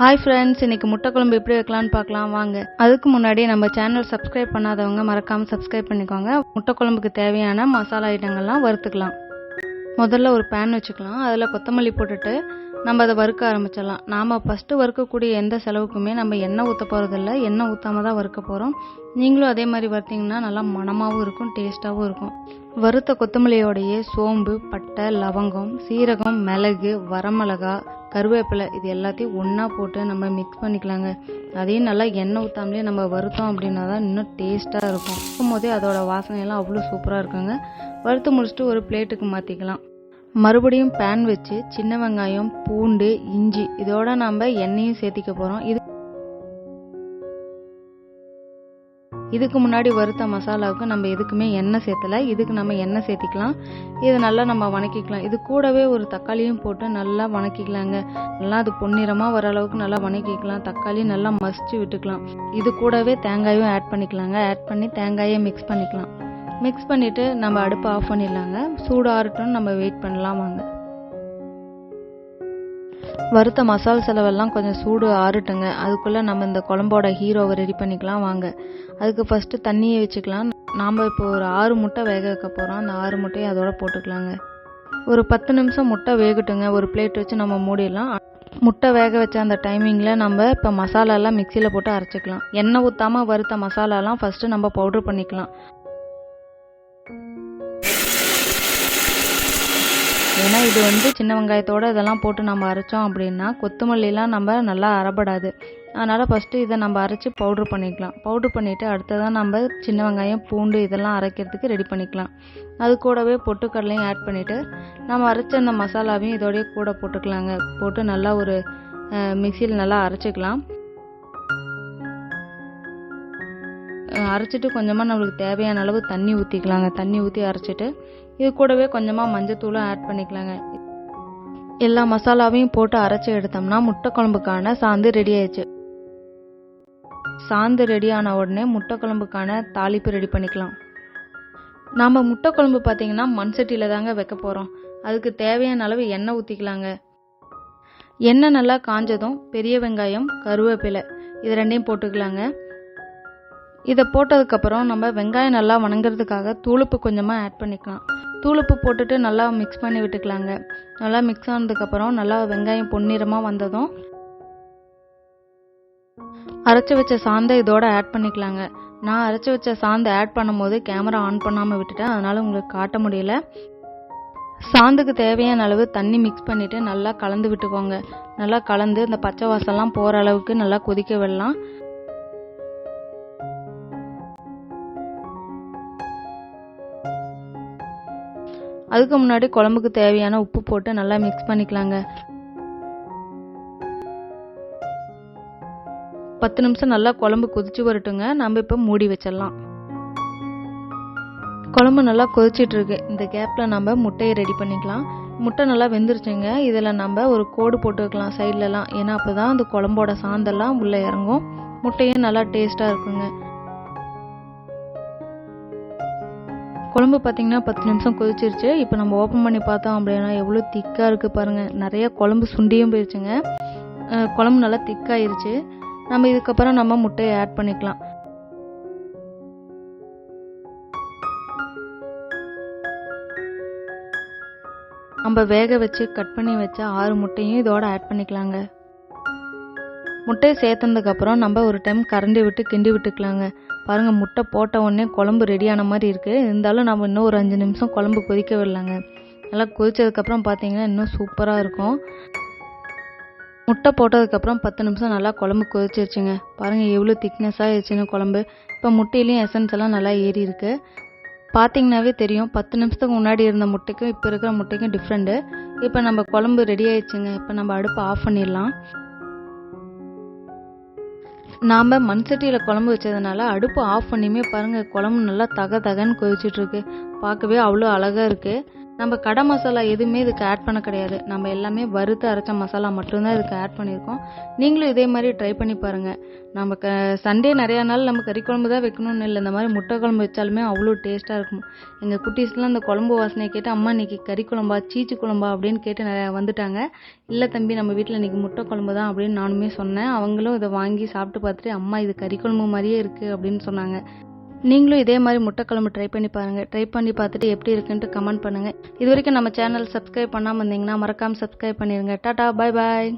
Hi friends இன்னைக்கு முட்டை குழம்பு எப்படி வைக்கலாம்னு பார்க்கலாம். வாங்க. அதுக்கு முன்னாடி நம்ம சேனல் சப்ஸ்கிரைப் பண்ணாதவங்க மறக்காமல் சப்ஸ்கிரைப் பண்ணிக்கோங்க. முட்டை குழம்புக்கு தேவையான மசாலா ஐட்டங்கள்லாம் வறுத்துக்கலாம். முதல்ல ஒரு பேன் வச்சுக்கலாம். அதில் கொத்தமல்லி போட்டுட்டு நம்ம அதை வறுக்க ஆரம்பிச்சிடலாம். நாம் ஃபஸ்ட்டு வறுக்கக்கூடிய எந்த செலவுக்குமே நம்ம எண்ணெய் ஊற்ற போகிறதில்ல எண்ணெய் ஊற்றாம தான் வறுக்க போகிறோம் நீங்களும் அதே மாதிரி வறுத்தீங்கன்னா நல்லா மணமாகவும் இருக்கும் டேஸ்ட்டாகவும் இருக்கும். வறுத்த கொத்தமல்லியோடையே சோம்பு பட்டை லவங்கம் சீரகம் மிளகு வரமிளகா கருவேப்பிலை இது எல்லாத்தையும் ஒன்றா போட்டு நம்ம மிக்ஸ் பண்ணிக்கலாங்க. அதையும் நல்லா எண்ணெய் ஊற்றாமலே நம்ம வறுத்தோம் அப்படின்னா தான் இன்னும் டேஸ்ட்டாக இருக்கும் இருக்கும். போதே அதோடய வாசனையெல்லாம் அவ்வளோ சூப்பராக இருக்குங்க. வறுத்து முடிச்சுட்டு ஒரு பிளேட்டுக்கு மாற்றிக்கலாம் மறுபடியும் பேன் வச்சு சின்ன வெங்காயம் பூண்டு இஞ்சி இதோட நம்ம எண்ணெயும் சேர்த்திக்க போகிறோம் இது இதுக்கு முன்னாடி வறுத்த மசாலாவுக்கு நம்ம எதுக்குமே எண்ணெய் சேர்த்தல. இதுக்கு நம்ம எண்ணெய் சேர்த்திக்கலாம். இது நல்லா நம்ம வணக்கிக்கலாம். இது கூடவே ஒரு தக்காளியும் போட்டு நல்லா வணக்கிக்கலாங்க. நல்லா அது பொன்னிறமாக வர அளவுக்கு நல்லா வணக்கிக்கலாம். தக்காளி நல்லா மசிச்சு விட்டுக்கலாம். இது கூடவே தேங்காயும் ஆட் பண்ணிக்கலாங்க. ஆட் பண்ணி தேங்காயை மிக்ஸ் பண்ணிக்கலாம். மிக்ஸ் பண்ணிவிட்டு நம்ம அடுப்பை ஆஃப் பண்ணிடலாங்க. சூடாகட்டும் நம்ம வெயிட் பண்ணலாம் வாங்க. வறுத்த மசால் செலவெல்லாம் கொஞ்சம் சூடு ஆறட்டுங்க. அதுக்குள்ளே நம்ம இந்த குழம்போட ஹீரோவை ரெடி பண்ணிக்கலாம் வாங்க. அதுக்கு ஃபஸ்ட்டு தண்ணியை வச்சுக்கலாம். நாம் இப்போ ஒரு ஆறு முட்டை வேக வைக்க போகிறோம் அந்த ஆறு முட்டையை அதோட போட்டுக்கலாங்க. ஒரு பத்து நிமிஷம் முட்டை வேகட்டுங்க. ஒரு பிளேட் வச்சு நம்ம மூடிடலாம். முட்டை வேக வச்ச அந்த டைமிங்கில் நம்ம இப்போ மசாலாலாம் மிக்சியில் போட்டு அரைச்சிக்கலாம். எண்ணெய் ஊற்றாமல் வறுத்த மசாலாலாம் ஃபஸ்ட்டு நம்ம பவுட்ரு பண்ணிக்கலாம். ஏன்னா இது வந்து சின்ன வெங்காயத்தோட இதெல்லாம் போட்டு நம்ம அரைச்சோம் அப்படின்னா கொத்தமல்லிலாம் நம்ம நல்லா அரைப்படாது. அதனால் ஃபஸ்ட்டு இதை நம்ம அரைச்சி பவுட்ரு பண்ணிக்கலாம். பவுட்ரு பண்ணிவிட்டு அடுத்ததான் நம்ம சின்ன வெங்காயம் பூண்டு இதெல்லாம் அரைக்கிறதுக்கு ரெடி பண்ணிக்கலாம். அது கூடவே பொட்டுக்கடலையும் ஆட் பண்ணிவிட்டு நம்ம அரைச்ச அந்த மசாலாவையும் இதோடய கூட போட்டுக்கலாங்க. போட்டு நல்லா ஒரு மிக்சியில் நல்லா அரைச்சிக்கலாம். அரைச்சிட்டு கொஞ்சமாக நம்மளுக்கு தேவையான அளவு தண்ணி ஊற்றிக்கலாங்க தண்ணி ஊற்றி அரைச்சிட்டு இது கூடவே கொஞ்சமாக மஞ்சத்தூளும் ஆட் பண்ணிக்கலாங்க. எல்லா மசாலாவையும் போட்டு அரைச்சி எடுத்தோம்னா முட்டை குழம்புக்கான சாந்து ரெடி ஆயிடுச்சு. சாந்து ரெடி ஆன உடனே முட்டை குழம்புக்கான தாளிப்பு ரெடி பண்ணிக்கலாம். நாம் முட்டை குழம்பு பார்த்தீங்கன்னா மண் சட்டியில் தாங்க வைக்க போகிறோம் அதுக்கு தேவையான அளவு எண்ணெய் ஊற்றிக்கலாங்க எண்ணெய் நல்லா காஞ்சதும் பெரிய வெங்காயம் கருவேப்பிலை இது ரெண்டையும் போட்டுக்கலாங்க. இதை போட்டதுக்கப்புறம் நம்ம வெங்காயம் நல்லா வணங்குறதுக்காக தூளுப்பு கொஞ்சமாக ஆட் பண்ணிக்கலாம். தூளுப்பு போட்டுட்டு நல்லா மிக்ஸ் பண்ணி விட்டுக்கலாங்க. நல்லா மிக்ஸ் ஆனதுக்கப்புறம் நல்லா வெங்காயம் பொன்னிறமாக வந்ததும் அரைச்சி வச்ச சாந்தை இதோட ஆட் பண்ணிக்கலாங்க. நான் அரைச்சி வச்ச சாந்தை ஆட் பண்ணும்போது கேமரா ஆன் பண்ணாமல் விட்டுட்டேன். அதனால் உங்களுக்கு காட்ட முடியல. சாந்துக்கு தேவையான அளவு தண்ணி மிக்ஸ் பண்ணிவிட்டு நல்லா கலந்து விட்டுக்கோங்க. நல்லா கலந்து இந்த பச்சை வாசம்லாம் போகிற அளவுக்கு நல்லா கொதிக்க விடலாம். அதுக்கு முன்னாடி குழம்புக்கு தேவையான உப்பு போட்டு நல்லா மிக்ஸ் பண்ணிக்கலாங்க. பத்து நிமிஷம் நல்லா குழம்பு கொதிச்சு வரட்டுங்க. நம்ம இப்போ மூடி வச்சிடலாம். குழம்பு நல்லா கொதிச்சிட்டு இருக்கு. இந்த கேப்பில் நம்ம முட்டையை ரெடி பண்ணிக்கலாம். முட்டை நல்லா வெந்துருச்சுங்க. இதில் நம்ம ஒரு கோடு போட்டுக்கலாம் சைட்லலாம் ஏன்னா அப்போ தான் அந்த குழம்போட சாந்தெல்லாம் உள்ளே இறங்கும். முட்டையும் நல்லா டேஸ்ட்டாக இருக்குங்க. குழம்பு பார்த்திங்கன்னா பத்து நிமிஷம் கொதிச்சிருச்சு. இப்போ நம்ம ஓப்பன் பண்ணி பார்த்தோம் அப்படின்னா எவ்வளோ திக்காக இருக்குது பாருங்கள் நிறைய குழம்பு சுண்டியும் போயிடுச்சுங்க குழம்பு நல்லா திக்காயிருச்சு. நம்ம இதுக்கப்புறம் நம்ம முட்டையை ஆட் பண்ணிக்கலாம். நம்ம வேக வச்சு கட் பண்ணி வச்ச ஆறு முட்டையும் இதோட ஆட் பண்ணிக்கலாங்க. முட்டையை சேர்த்ததுக்கப்புறம் நம்ம ஒரு டைம் கரண்டி விட்டு கிண்டி விட்டுக்கலாங்க. பாருங்கள் முட்டை போட்ட உடனே குழம்பு ரெடியான மாதிரி இருக்குது இருந்தாலும் நம்ம இன்னும் ஒரு அஞ்சு நிமிஷம் குழம்பு கொதிக்க விடலாங்க. நல்லா கொதித்ததுக்கப்புறம் பார்த்தீங்கன்னா இன்னும் சூப்பராக இருக்கும். முட்டை போட்டதுக்கப்புறம் பத்து நிமிஷம் நல்லா குழம்பு கொதிச்சிருச்சுங்க. பாருங்கள் எவ்வளோ திக்னஸாக ஆயிடுச்சுன்னு குழம்பு. இப்போ முட்டையிலையும் எசன்ஸ் எல்லாம் நல்லா ஏறி இருக்கு. பார்த்தீங்கன்னாவே தெரியும் பத்து நிமிஷத்துக்கு முன்னாடி இருந்த முட்டைக்கும் இப்போ இருக்கிற முட்டைக்கும் டிஃப்ரெண்ட்டு இப்போ நம்ம குழம்பு ரெடி ஆயிடுச்சுங்க. இப்போ நம்ம அடுப்பை ஆஃப் பண்ணிடலாம். நாம் மண் சட்டியில் குழம்பு வச்சதுனால அடுப்பு ஆஃப் பண்ணியுமே பாருங்கள் குழம்பு நல்லா தக தகன்னு கொதிச்சிட்ருக்கு பார்க்கவே அவ்வளோ அழகாக இருக்குது நம்ம கடை மசாலா எதுவுமே இதுக்கு ஆட் பண்ண கிடையாது. நம்ம எல்லாமே வறுத்து அரைச்ச மசாலா மட்டும்தான் இதுக்கு ஆட் பண்ணியிருக்கோம். நீங்களும் இதே மாதிரி ட்ரை பண்ணி பாருங்கள் நம்ம க சண்டே நிறையா நாள் நம்ம கறி குழம்பு தான் வைக்கணும்னு இல்லை. இந்த மாதிரி முட்டை குழம்பு வச்சாலுமே அவ்வளோ டேஸ்ட்டாக இருக்கும். எங்கள் குட்டீஸ்லாம் இந்த குழம்பு வாசனையை கேட்டு அம்மா இன்னைக்கு கறி குழம்பா சீச்சு குழம்பா? அப்படின்னு கேட்டு நிறையா வந்துட்டாங்க. இல்லை தம்பி நம்ம வீட்டில் இன்றைக்கி முட்டை குழம்பு தான் அப்படின்னு நானுமே சொன்னேன். அவங்களும் இதை வாங்கி சாப்பிட்டு பார்த்துட்டு அம்மா இது கறி குழம்பு மாதிரியே இருக்குது அப்படின்னு சொன்னாங்க. நீங்களும் இதே மாதிரி முட்டை ட்ரை பண்ணி பாருங்கள் ட்ரை பண்ணி பார்த்துட்டு எப்படி இருக்குன்ட்டு கமெண்ட் பண்ணுங்கள் இது வரைக்கும் நம்ம சேனல் சப்ஸ்கிரைப் பண்ணாமல் இருந்தீங்கன்னா மறக்காமல் சப்ஸ்கிரைப் பண்ணிடுங்க டாடா பாய் பாய்